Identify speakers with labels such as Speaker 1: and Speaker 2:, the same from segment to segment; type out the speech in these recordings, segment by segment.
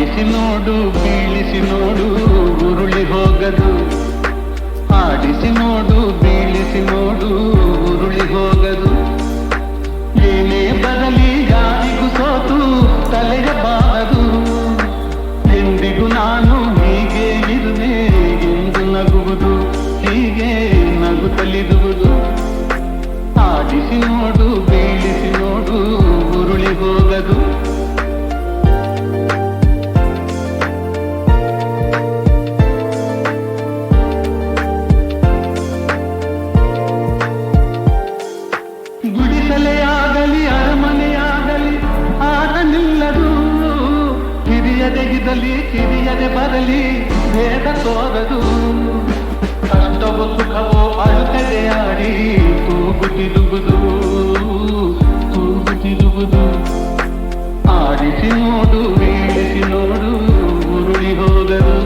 Speaker 1: ಆಡಿಸಿ ನೋಡು ಬೀಳಿಸಿ ನೋಡು ಉರುಳಿ ಹೋಗದು ಆಡಿಸಿ ನೋಡು ಬೀಳಿಸಿ ನೋಡು ಉರುಳಿ ಹೋಗದು ಏನೇ ಬರಲಿ ಯಾರಿಗೂ ಸೋತು ತಲೆಯ ಬಾರದು ಎಂದಿಗೂ ನಾನು ಹೀಗೆ ಇರುವೆ ಎಂದು ನಗುವುದು ಹೀಗೆ ನಗುತ್ತಲಿರುವುದು ಆಡಿಸಿ ನೋಡು ಹಿರಿಯದೆಗಿದಲಿ ಕಿರಿಯದೆ ಬರಲಿ ಭೇದ ತೋರದು ಕಷ್ಟವೋ ಸುಖವೋ ಅಳುತ್ತದೆ ಆಡಿ ತೂಗುತ್ತಿರುವುದು ತೂಗುತ್ತಿರುವುದು ಆಡಿಸಿ ನೋಡು ಬೀಳಿಸಿ ನೋಡು, ಉರುಳಿ ಹೋಗದು.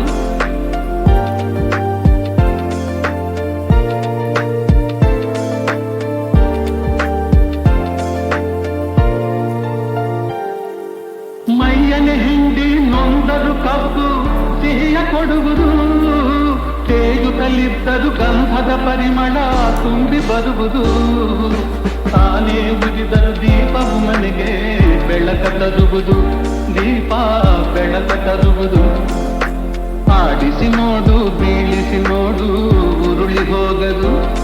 Speaker 1: ತೇಗುತ್ತಲಿದ್ದರು ಗಂಧದ ಪರಿಮಳ, ತುಂಬಿ ಬರುವುದು ತಾನೇ ಉಜಿದರು ದೀಪವು ಮನೆಗೆ ಬೆಳಕ ತರುವುದು. ದೀಪ ಬೆಳಕ ತರುವುದು. ಆಡಿಸಿ ನೋಡು, ಬೀಳಿಸಿ ನೋಡು, ಉರುಳಿ ಹೋಗದು.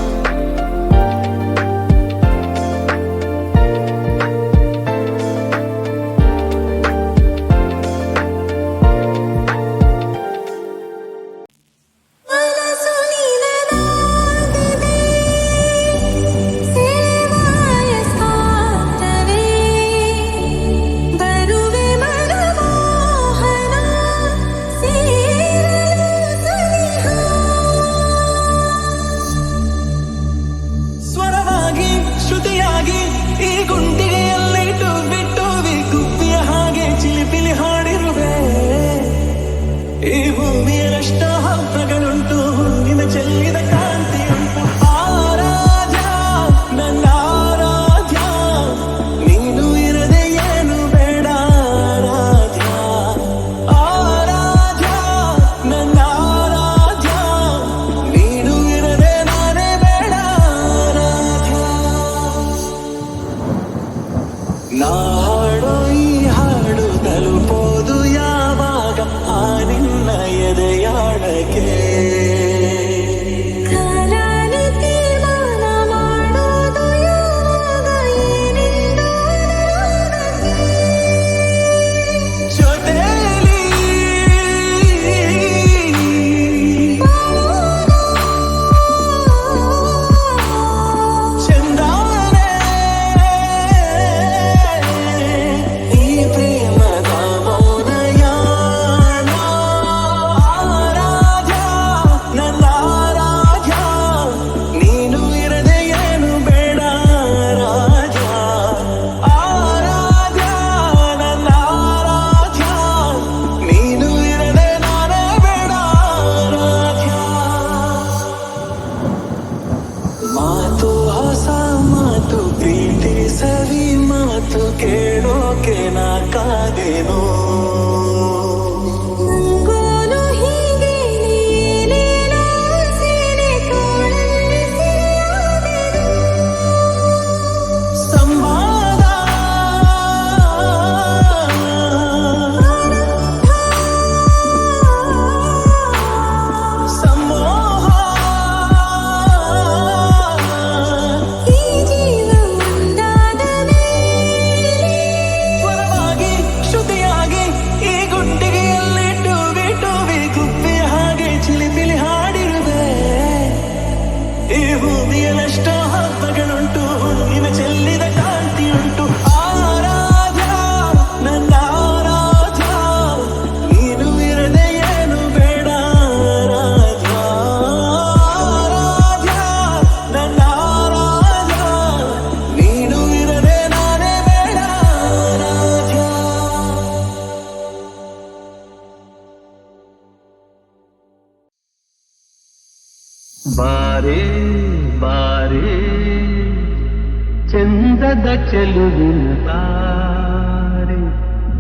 Speaker 1: ಚಂದದ ಚೆಲುವಿನ ತಾರೆ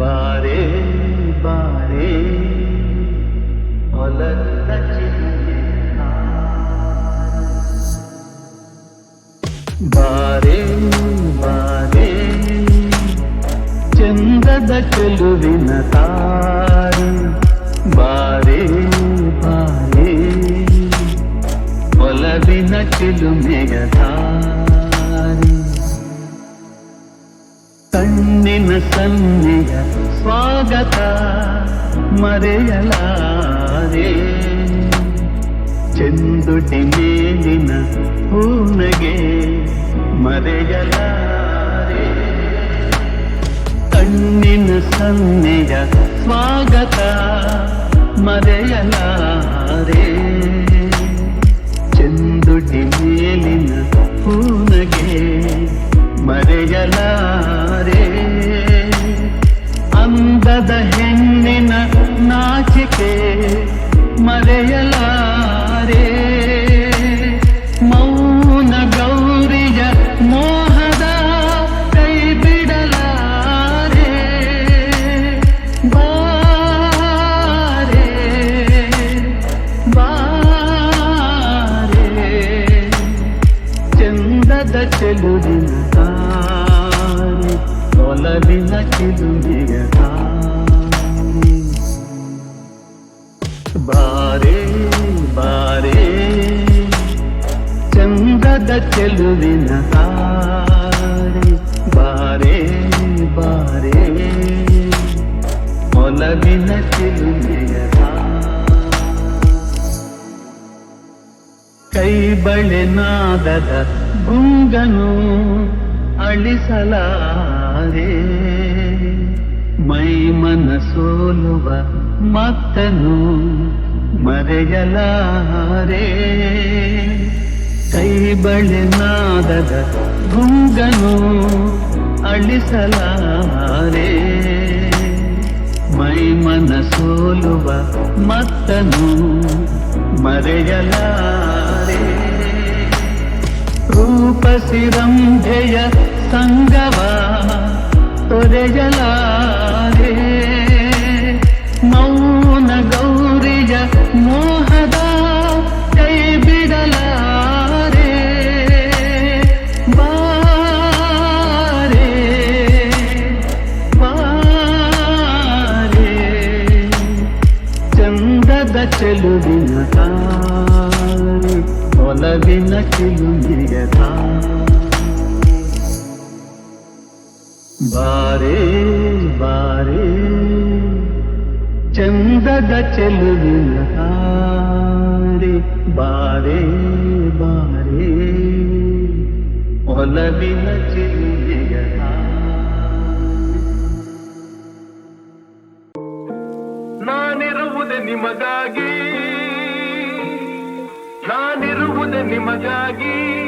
Speaker 1: ಬಾರೆ ಬಾರೆ ಹೊಲದ ಚಿಲುವಿನ ಬಾರೆ ಬಾರೆ ಚಂದದ ಚೆಲುವಿನ ತಾರೆ ಬಾರೆ ಬಾರೆ ಒಲವಿನ ಚಿಲುಮೆಯ ದಾರಿ ಕಣ್ಣಿನ ಸನ್ನೆಯ ಸ್ವಾಗತ ಮರೆಯಲಾರೆ. ಚೆಂದುಟಿ ಮೇಲಿನ ಹೂನಗೆ ಮರೆಯಲಾರೆ. ಕಣ್ಣಿನ ಸನ್ನೆಯ ಸ್ವಾಗತ ಮರೆಯಲಾರೆ. ಚೆಂದುಟಿ ಮೇಲಿನ ಹೂನಗೆ ಮರೆಯಲಾರೆ. ಅಂದದ ಹೆಣ್ಣಿನ ನಾಚಿಕೆ ಮರೆಯಲಾರೆ. ಅಳಿಸಲಾರೆ ಮೈ ಮನ ಸೋಲುವ ಮತ್ತನು ಮರೆಯಲಾರೆ. ಕೈ ಬಳೆ ನಾದದ ಗುಂಗನು ಅಳಿಸಲಾರೆ. ಮೈ ಮನ ಸೋಲುವ ಮತ್ತನು ಮರೆಯಲಾರೆ. ರೂಪಸಿರಂಭೆಯ ಸಂಗವ ತೊರೆಯಲಾರೆ. ಮೌನ ಗೌರಿಯ ಮೋಹದ ಕೈ ಬಿಡಲಾರೆ. ಬಾರೆ ಬಾರೆ. ಚಂದದ ಚೆಲುವಿನ ತಾರೆ ಒಲವಿನ ಚಿಲುಮೆಯ ಬಾರೆ ಬಾರೆ. ಚಂದದ ಚೆಲುವಿನ ಹಾರೆ, ಬಾರೆ ಬಾರೆ. ಒಲವಿನ ಚೆಲುವೆಯ
Speaker 2: ನಾನಿರುವುದೇ ನಿಮಗಾಗಿ. ನಾನಿರುವುದೇ ನಿಮಗಾಗಿ.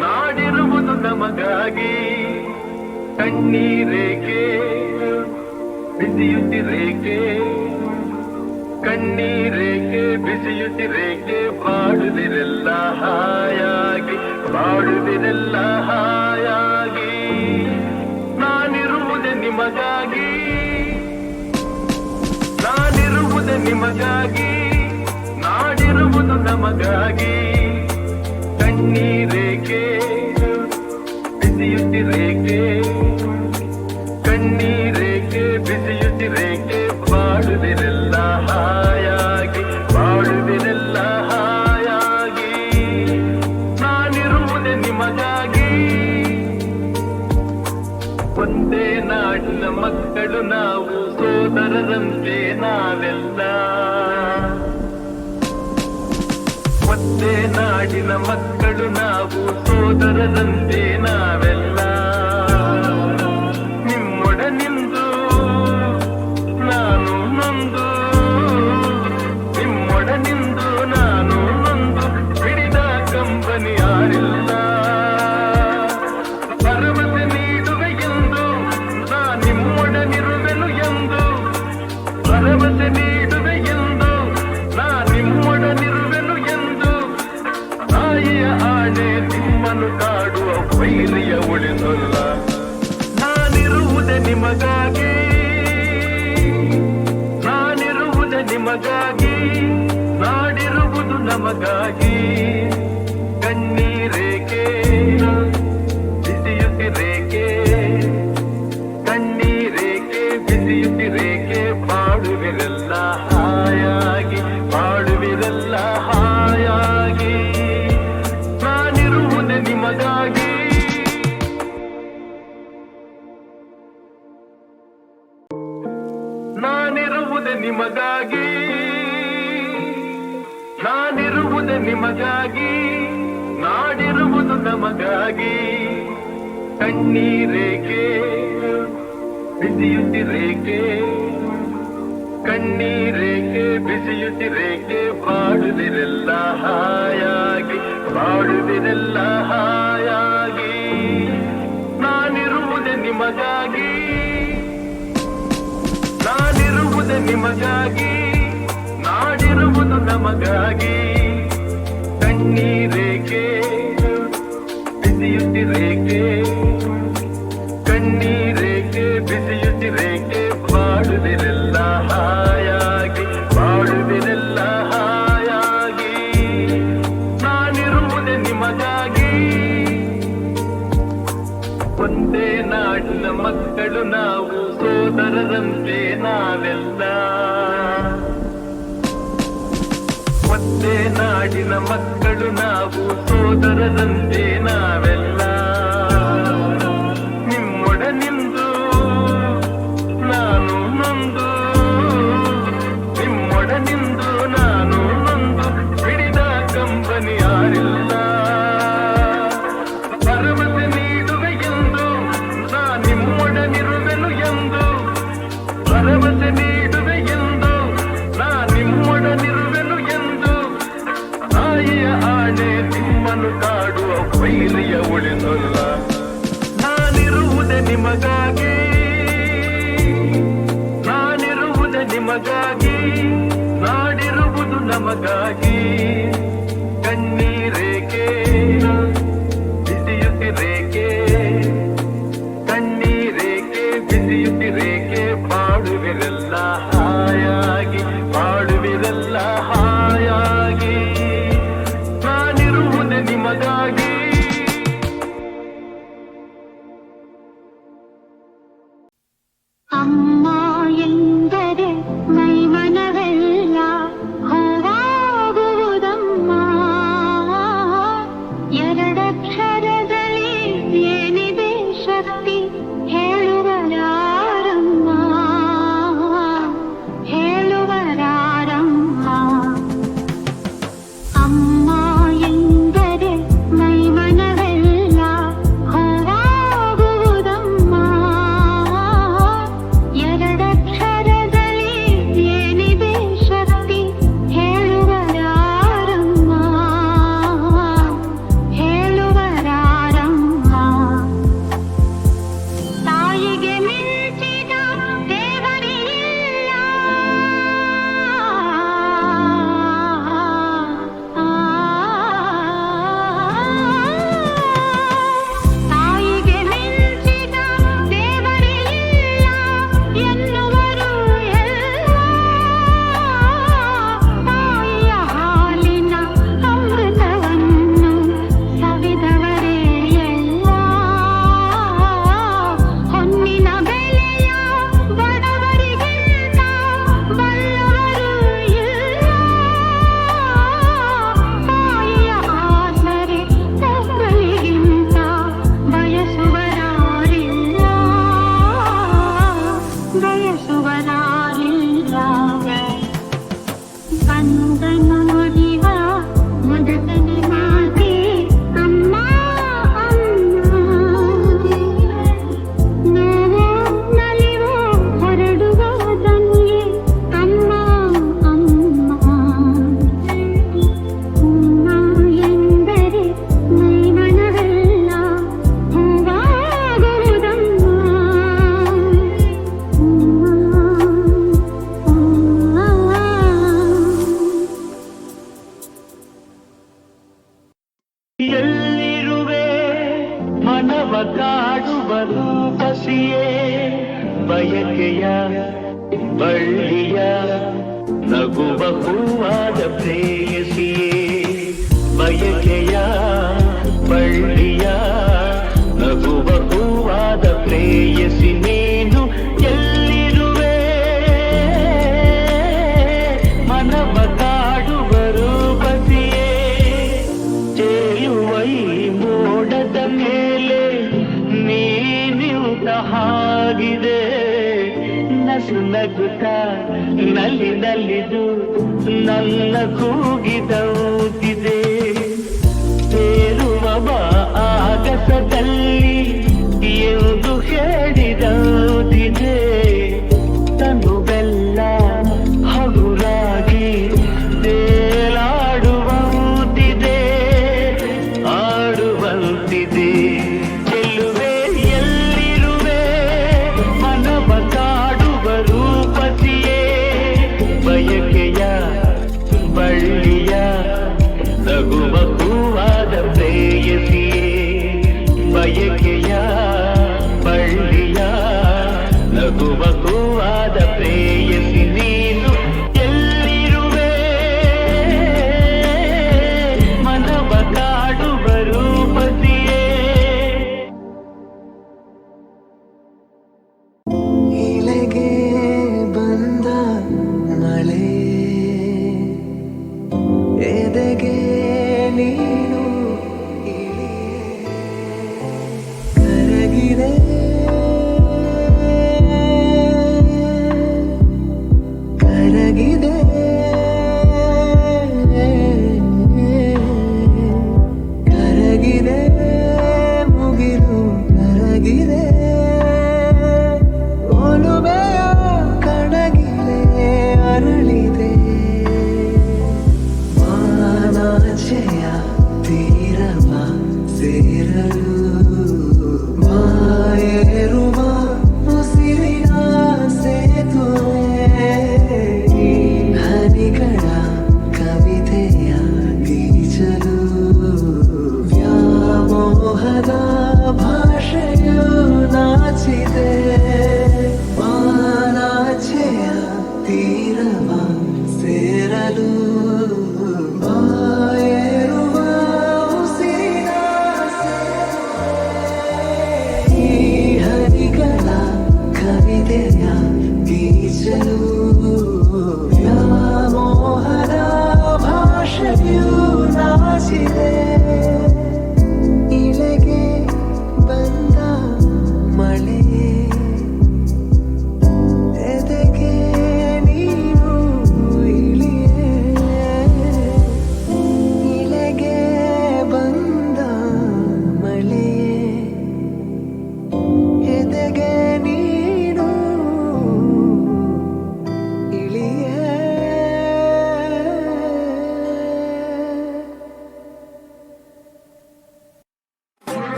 Speaker 2: ನಾಡಿರುವುದು ನಮಗಾಗಿ. ಕಣ್ಣೀರೇಕೆ? ಬಿಸಿಯುತ್ತಿರೇಕೆ? ಕಣ್ಣೀರೇಕೆ? ಬಿಸಿಯುತ್ತಿರೇಕೆ? ಬಾಡುವಿರೆಲ್ಲ ಹಾಯಾಗಿ ಬಾಡುವಿರೆಲ್ಲ ಹಾಯಾಗಿ. ನಾನಿರುವುದೇ ನಿಮಗಾಗಿ. ನಾನಿರುವುದೇ ನಿಮಗಾಗಿ. ನಾಡಿರುವುದು ನಮಗಾಗಿ. ಕಣ್ಣೀರೇಕೆ? ಬಿಸಿಯುತ್ತಿರೇಕೆ? ನಾಡಿನ ಮಕ್ಕಳು ನಾವು ಸೋದರದಂತೆ ನಾವೆಲ್ಲ ನಿಮಗಾಗಿ ನಾಡಿರುವುದು ನಮಗಾಗಿ. ಕಣ್ಣೀರೇಕೆ? ಬಿಸಿಯುತ್ತಿರೇಕೆ ಕಣ್ಣೀರೇಕೆ? ಬಿಸಿಯುತ್ತಿರೇಕೆ ಬಾಳುವಿರೆಲ್ಲ ಹಾಯಾಗಿ ಬಾಳುವಿರೆಲ್ಲ ಹಾಯಾಗಿ. ನಾನಿರುವುದು ನಿಮಗಾಗಿ. ನಿಮಗಾಗಿ. ನಿಮಗಾಗಿ, ನಾಡಿರುವುದು ನಮಗಾಗಿ. ಕಣ್ಣೀರೇಕೆ ಬಿಸಿಯುತ್ತಿರೇಕೆ ಕಣ್ಣೀರೇಕೆ ಬಿಸಿಯುತ್ತಿರೇಕೆ ಬಾಳುವಿರೆಲ್ಲ ಹಾಯಾಗಿ ಬಾಳುವಿರೆಲ್ಲ ಹಾಯಾಗಿ. ನಾನಿರುವುದೇ ನಿಮಗಾಗಿ. ನಾನಿರುವುದೇ ನಿಮಗಾಗಿ. ನಾಡಿರುವುದು ನಮಗಾಗಿ. ಕಣ್ಣೀರೇಕೆ ಬಿಸಿಯುತ್ತಿರೇಕೆ ಸೋದರರಂತೆ ನಾವೆಲ್ಲ
Speaker 1: ಕನಸು ನಗುತ್ತ ನಲ್ಲಿ ನಲ್ಲಿದು ನನ್ನ ಕೂಗಿದೌತಿದೆ ತೇರುವ ಆಗಸದಲ್ಲಿ ಎಂದು ಹೇಳಿದೌತಿದೆ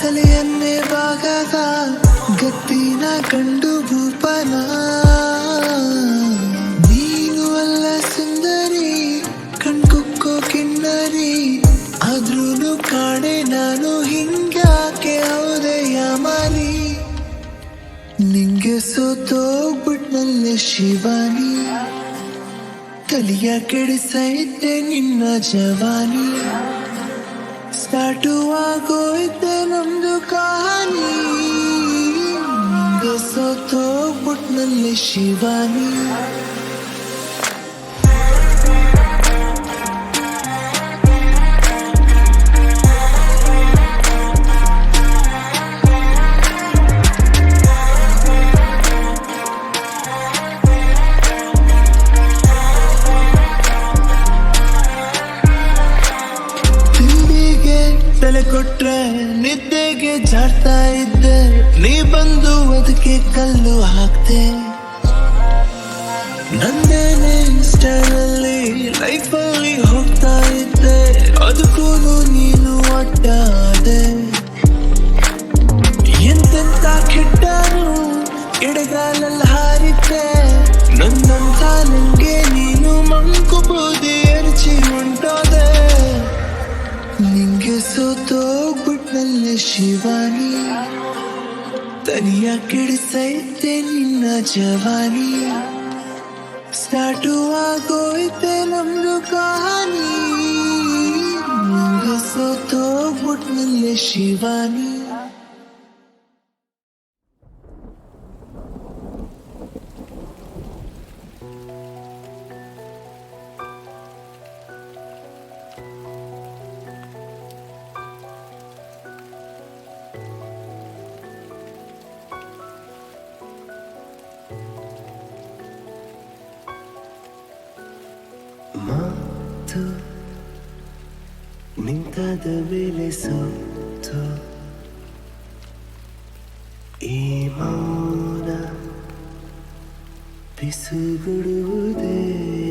Speaker 3: ತಲೆಯನ್ನೇ ಭಾಗದ ಗತ್ತಿನ ಕಂಡು ಭೂಪನ ನೀನು ಅಲ್ಲ ಸುಂದರಿ, ಕಣ್ಕುಕ್ಕೋ ಕಿನ್ನರಿ ಆದ್ರೂ ಕಾಣೆ ನಾನು ಹಿಂಗಾಕೆ ಹೌದೆಯ ಮಾರಿ ನಿಂಗೆ ಸೋತೋಗ್ಬಿಟ್ನಲ್ಲೇ ಶಿವಾನಿ ಕಲಿಯ ಕೆಡಿಸೈತೆ ನಿನ್ನ ಜವಾನಿ. ಸ್ಟಾರ್ಟ್ ಆಗೋಯ್ತೆ ನಮ್ದು ಕಹಾನಿ. ಸೋತೋಗ್ಬಿಟ್ನಲ್ಲಿ ಶಿವಾನಿ. ತನಿಯ ಕೆಡಿಸೈತೆ ನಿನ್ನ ಜವಾನಿ ಸ್ಟಾರ್ಟು ಆಗೋಯ್ತೆ ನಮ್ದು ಕಹಾನಿ ನಿಂಗೆ ಸೋತೋಗ್ಬಿಟ್ನಿಲ್ಲೆ ಶಿವಾನಿ ピスブルーで